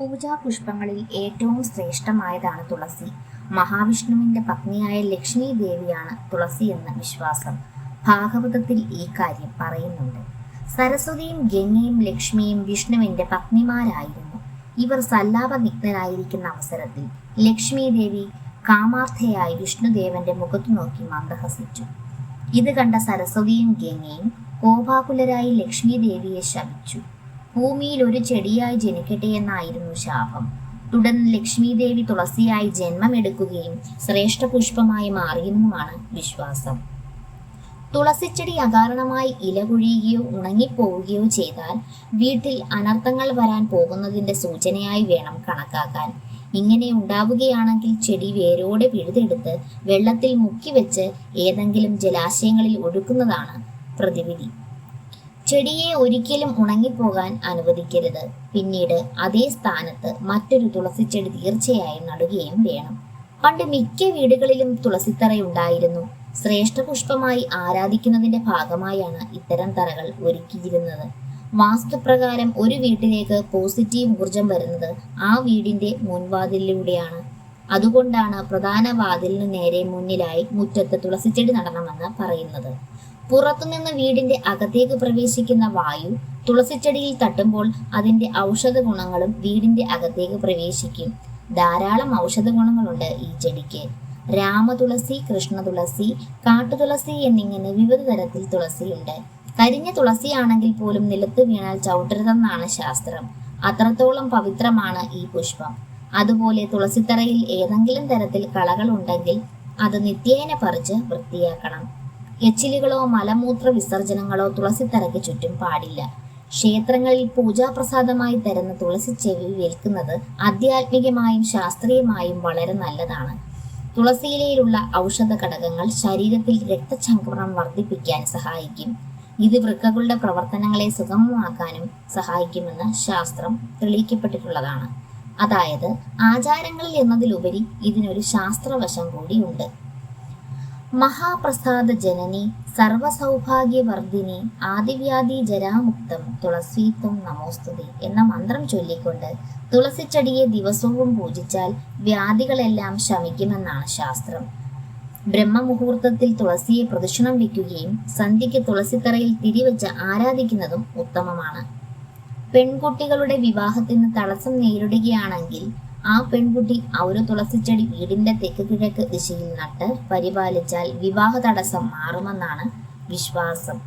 പൂജാപുഷ്പങ്ങളിൽ ഏറ്റവും ശ്രേഷ്ഠമായതാണ് തുളസി. മഹാവിഷ്ണുവിന്റെ പത്നിയായ ലക്ഷ്മി ദേവിയാണ് തുളസി എന്ന വിശ്വാസം. ഭാഗവതത്തിൽ ഈ കാര്യം പറയുന്നുണ്ട്. സരസ്വതിയും ഗംഗയും ലക്ഷ്മിയും വിഷ്ണുവിന്റെ പത്നിമാരായിരുന്നു. ഇവർ സല്ലാപവിഘ്നരായിരിക്കുന്ന അവസരത്തിൽ ലക്ഷ്മി ദേവി കാമാർത്ഥയായി വിഷ്ണുദേവന്റെ മുഖത്തു നോക്കി മന്ദഹസിച്ചു. ഇത് കണ്ട സരസ്വതിയും ഗംഗയും കോപാകുലരായി ലക്ഷ്മി ദേവിയെ ശപിച്ചു. ഭൂമിയിൽ ഒരു ചെടിയായി ജനിക്കട്ടെ എന്നായിരുന്നു ശാപം. തുടർന്ന് ലക്ഷ്മി ദേവി തുളസിയായി ജന്മമെടുക്കുകയും ശ്രേഷ്ഠ പുഷ്പമായി മാറിയെന്നുമാണ് വിശ്വാസം. തുളസിച്ചെടി അകാരണമായി ഇലകുഴിയുകയോ ഉണങ്ങിപ്പോവുകയോ ചെയ്താൽ വീട്ടിൽ അനർത്ഥങ്ങൾ വരാൻ പോകുന്നതിന്റെ സൂചനയായി വേണം കണക്കാക്കാൻ. ഇങ്ങനെ ഉണ്ടാവുകയാണെങ്കിൽ ചെടി വേരോടെ പിഴുതെടുത്ത് വെള്ളത്തിൽ മുക്കി വെച്ച് ഏതെങ്കിലും ജലാശയങ്ങളിൽ ഒഴുക്കുന്നതാണ് പ്രതിവിധി. ചെടിയെ ഒരിക്കലും ഉണങ്ങിപ്പോകാൻ അനുവദിക്കരുത്. പിന്നീട് അതേ സ്ഥാനത്ത് മറ്റൊരു തുളസിച്ചെടി തീർച്ചയായും നടുകയും വേണം. പണ്ട് മിക്ക വീടുകളിലും തുളസിത്തറ ഉണ്ടായിരുന്നു. ശ്രേഷ്ഠ പുഷ്പമായി ആരാധിക്കുന്നതിന്റെ ഭാഗമായാണ് ഇത്തരം തറകൾ ഒരുക്കിയിരുന്നത്. വാസ്തുപ്രകാരം ഒരു വീട്ടിലേക്ക് പോസിറ്റീവ് ഊർജം വരുന്നത് ആ വീടിന്റെ മുൻവാതിലിലൂടെയാണ്. അതുകൊണ്ടാണ് പ്രധാന വാതിലിന് നേരെ മുന്നിലായി മുറ്റത്ത് തുളസിച്ചെടി നടണമെന്ന് പറയുന്നത്. പുറത്തുനിന്ന് വീടിന്റെ അകത്തേക്ക് പ്രവേശിക്കുന്ന വായു തുളസിച്ചെടിയിൽ തട്ടുമ്പോൾ അതിന്റെ ഔഷധ ഗുണങ്ങളും വീടിന്റെ അകത്തേക്ക് പ്രവേശിക്കും. ധാരാളം ഔഷധ ഗുണങ്ങളുണ്ട് ഈ ചെടിക്ക്. രാമതുളസി കൃഷ്ണതുളസി കാട്ടുതുളസി എന്നിങ്ങനെ വിവിധ തരത്തിൽ തുളസിയുണ്ട്. കരിഞ്ഞ തുളസിയാണെങ്കിൽ പോലും നിലത്ത് വീണാൽ ചവിട്ടരുതെന്നാണ് ശാസ്ത്രം. അത്രത്തോളം പവിത്രമാണ് ഈ പുഷ്പം. അതുപോലെ തുളസിത്തറയിൽ ഏതെങ്കിലും തരത്തിൽ കളകൾ ഉണ്ടെങ്കിൽ അത് നിത്യേന പറിച്ച് വൃത്തിയാക്കണം. എച്ചിലുകളോ മലമൂത്ര വിസർജനങ്ങളോ തുളസിത്തറയ്ക്ക് ചുറ്റും പാടില്ല. ക്ഷേത്രങ്ങളിൽ പൂജാപ്രസാദമായി തരുന്ന തുളസി ചെവി വിൽക്കുന്നത് ആധ്യാത്മികമായും ശാസ്ത്രീയമായും വളരെ നല്ലതാണ്. തുളസിയിലയിലുള്ള ഔഷധ ഘടകങ്ങൾ ശരീരത്തിൽ രക്തചംക്രമണം വർദ്ധിപ്പിക്കാൻ സഹായിക്കും. ഇത് വൃക്കകളുടെ പ്രവർത്തനങ്ങളെ സുഗമമാക്കാനും സഹായിക്കുമെന്ന് ശാസ്ത്രം തെളിയിക്കപ്പെട്ടിട്ടുള്ളതാണ്. അതായത് ആചാരങ്ങളിൽ എന്നതിലുപരി ഇതിനൊരു ശാസ്ത്രവശം കൂടിയുണ്ട്. മഹാപ്രസാദ ജനനി സർവസൗഭാഗ്യവർദ്ധിനി ആദിവ്യാധി ജരാമുക്തം തുളസീത്വം നമോസ്തുതി എന്ന മന്ത്രം ചൊല്ലിക്കൊണ്ട് തുളസിച്ചെടിയെ ദിവസവും പൂജിച്ചാൽ വ്യാധികളെല്ലാം ശമിക്കുമെന്നാണ് ശാസ്ത്രം. ബ്രഹ്മമുഹൂർത്തത്തിൽ തുളസിയെ പ്രദക്ഷിണം വയ്ക്കുകയും സന്ധ്യയ്ക്ക് തുളസിത്തറയിൽ തിരിവെച്ച് ആരാധിക്കുന്നതും ഉത്തമമാണ്. പെൺകുട്ടികളുടെ വിവാഹത്തിന് തടസ്സം നേരിടുകയാണെങ്കിൽ ആ പെൺകുട്ടി ഒരു തുളസിച്ചെടി വീടിന്റെ തെക്ക് കിഴക്ക് ദിശയിൽ നട്ട് പരിപാലിച്ചാൽ വിവാഹ തടസ്സം മാറുമെന്നാണ് വിശ്വാസം.